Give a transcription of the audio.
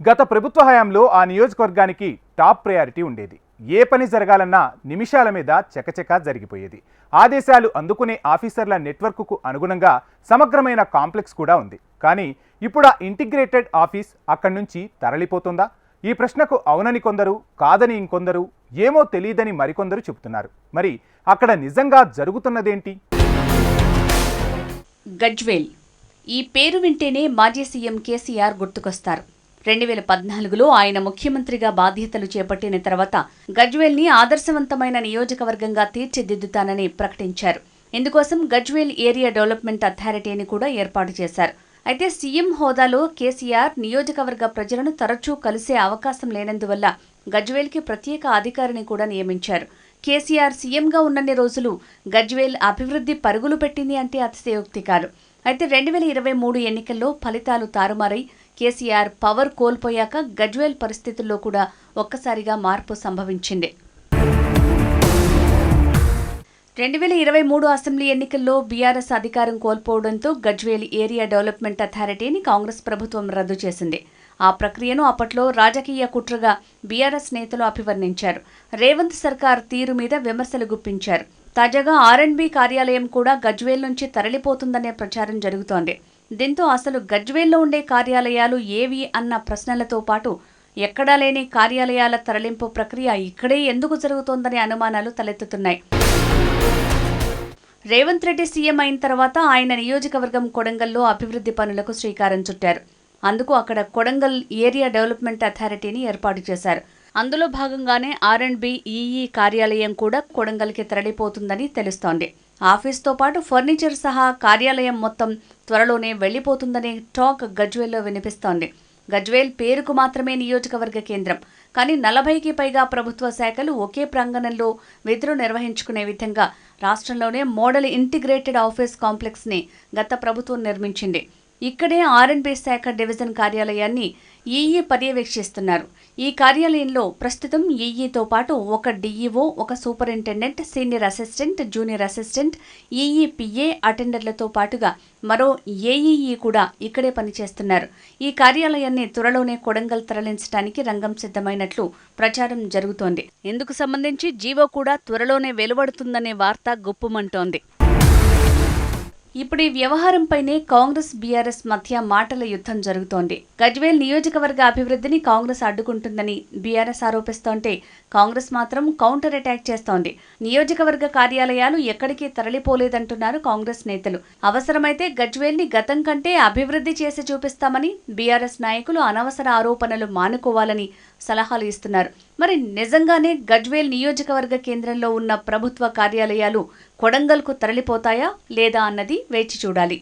గత ప్రభుత్వ హయాంలో ఆ నియోజకవర్గానికి టాప్ ప్రయారిటీ ఉండేది. ఏ పని జరగాలన్నా నిమిషాల మీద చకచక జరిగిపోయేది. ఆదేశాలు అందుకునే ఆఫీసర్ల నెట్వర్క్కు అనుగుణంగా సమగ్రమైన కాంప్లెక్స్ కూడా ఉంది. కానీ ఇప్పుడు ఆ ఇంటిగ్రేటెడ్ ఆఫీస్ అక్కడి నుంచి తరలిపోతుందా? ఈ ప్రశ్నకు అవునని కొందరు కాదని ఇంకొందరు ఏమో తెలియదని మరికొందరు చెబుతున్నారు. మరి అక్కడ నిజంగా జరుగుతున్నదేంటి? గజ్వేల్. ఈ పేరు వింటేనే మాజీ సీఎం కేసీఆర్ గుర్తుకొస్తారు. రెండు వేల పద్నాలుగులో ఆయన ముఖ్యమంత్రిగా బాధ్యతలు చేపట్టిన తర్వాత గజ్వేల్ని ఆదర్శవంతమైన నియోజకవర్గంగా తీర్చిదిద్దుతానని ప్రకటించారు. ఇందుకోసం గజ్వేల్ ఏరియా డెవలప్మెంట్ అథారిటీని కూడా ఏర్పాటు చేశారు. అయితే సీఎం హోదాలో కేసీఆర్ నియోజకవర్గ ప్రజలను తరచూ కలిసే అవకాశం లేనందువల్ల గజ్వేల్కి ప్రత్యేక అధికారిని కూడా నియమించారు. కేసీఆర్ సీఎంగా ఉన్నన్ని రోజులు గజ్వేల్ అభివృద్ధి పరుగులు పెట్టింది అంటే అతిశయోక్తి కాదు. అయితే రెండు వేల ఇరవై మూడు ఎన్నికల్లో ఫలితాలు తారుమారై కేసీఆర్ పవర్ కోల్పోయాక గజ్వేల్ పరిస్థితుల్లో కూడా ఒక్కసారిగా మార్పు సంభవించింది. రెండు వేల ఇరవై మూడు అసెంబ్లీ ఎన్నికల్లో బీఆర్ఎస్ అధికారం కోల్పోవడంతో గజ్వేల్ ఏరియా డెవలప్మెంట్ అథారిటీని కాంగ్రెస్ ప్రభుత్వం రద్దు చేసింది. ఆ ప్రక్రియను అప్పట్లో రాజకీయ కుట్రగా బీఆర్ఎస్ నేతలు అభివర్ణించారు. రేవంత్ సర్కార్ తీరు మీద విమర్శలు గుప్పించారు. తాజాగా ఆర్ఎండ్బి కార్యాలయం కూడా గజ్వేల్ నుంచి తరలిపోతుందనే ప్రచారం జరుగుతోంది. దీంతో అసలు గజ్వేల్లో ఉండే కార్యాలయాలు ఏవి అన్న ప్రశ్నలతో పాటు ఎక్కడా లేని కార్యాలయాల తరలింపు ప్రక్రియ ఇక్కడే ఎందుకు జరుగుతోందనే అనుమానాలు తలెత్తుతున్నాయి. రేవంత్ రెడ్డి సీఎం అయిన తర్వాత ఆయన నియోజకవర్గం కొడంగల్లో అభివృద్ధి పనులకు శ్రీకారం చుట్టారు. అందుకు అక్కడ కొడంగల్ ఏరియా డెవలప్మెంట్ అథారిటీని ఏర్పాటు చేశారు. అందులో భాగంగానే ఆర్ అండ్ బి ఈఈ కార్యాలయం కూడా కొడంగల్కి తరలిపోతుందని తెలుస్తోంది. ఆఫీస్తో పాటు ఫర్నిచర్ సహా కార్యాలయం మొత్తం త్వరలోనే వెళ్ళిపోతుందనే టాక్ గజ్వేల్లో వినిపిస్తోంది. గజ్వేల్ పేరుకు మాత్రమే నియోజకవర్గ కేంద్రం. కానీ నలభైకి పైగా ప్రభుత్వ శాఖలు ఒకే ప్రాంగణంలో విధులు నిర్వహించుకునే విధంగా రాష్ట్రంలోనే మోడల్ ఇంటిగ్రేటెడ్ ఆఫీస్ కాంప్లెక్స్ని గత ప్రభుత్వం నిర్మించింది. ఇక్కడే ఆర్ఎన్బి శాఖ డివిజన్ కార్యాలయాన్ని ఈఈ పర్యవేక్షిస్తున్నారు. ఈ కార్యాలయంలో ప్రస్తుతం ఈఈతో పాటు ఒక డీఈఓ ఒక superintendent senior assistant junior assistant EE PA అటెండర్లతో పాటుగా మరో ఏఈఈ కూడా ఇక్కడే పనిచేస్తున్నారు. ఈ కార్యాలయాన్ని త్వరలోనే కొడంగల్ తరలించడానికి రంగం సిద్ధమైనట్లు ప్రచారం జరుగుతోంది. ఇందుకు సంబంధించి జీవో కూడా త్వరలోనే వెలువడుతుందనే వార్త గుప్పుమంటోంది. ఇప్పుడు ఈ వ్యవహారంపైనే కాంగ్రెస్ బీఆర్ఎస్ మధ్య మాటల యుద్ధం జరుగుతోంది. గజ్వేల్ నియోజకవర్గ అభివృద్ధిని కాంగ్రెస్ అడ్డుకుంటుందని బీఆర్ఎస్ ఆరోపిస్తోంటే కాంగ్రెస్ మాత్రం కౌంటర్ అటాక్ చేస్తోంది. నియోజకవర్గ కార్యాలయాలు ఎక్కడికి తరలిపోలేదంటున్నారు కాంగ్రెస్ నేతలు. అవసరమైతే గజ్వేల్ని గతం కంటే అభివృద్ధి చేసి చూపిస్తామని బీఆర్ఎస్ నాయకులు అనవసర ఆరోపణలు మానుకోవాలని సలహాలు ఇస్తున్నారు. మరి నిజంగానే గజ్వేల్ నియోజకవర్గ కేంద్రంలో ఉన్న ప్రభుత్వ కార్యాలయాలు కొడంగల్కు తరలిపోతాయా లేదా అన్నది వేచి చూడాలి.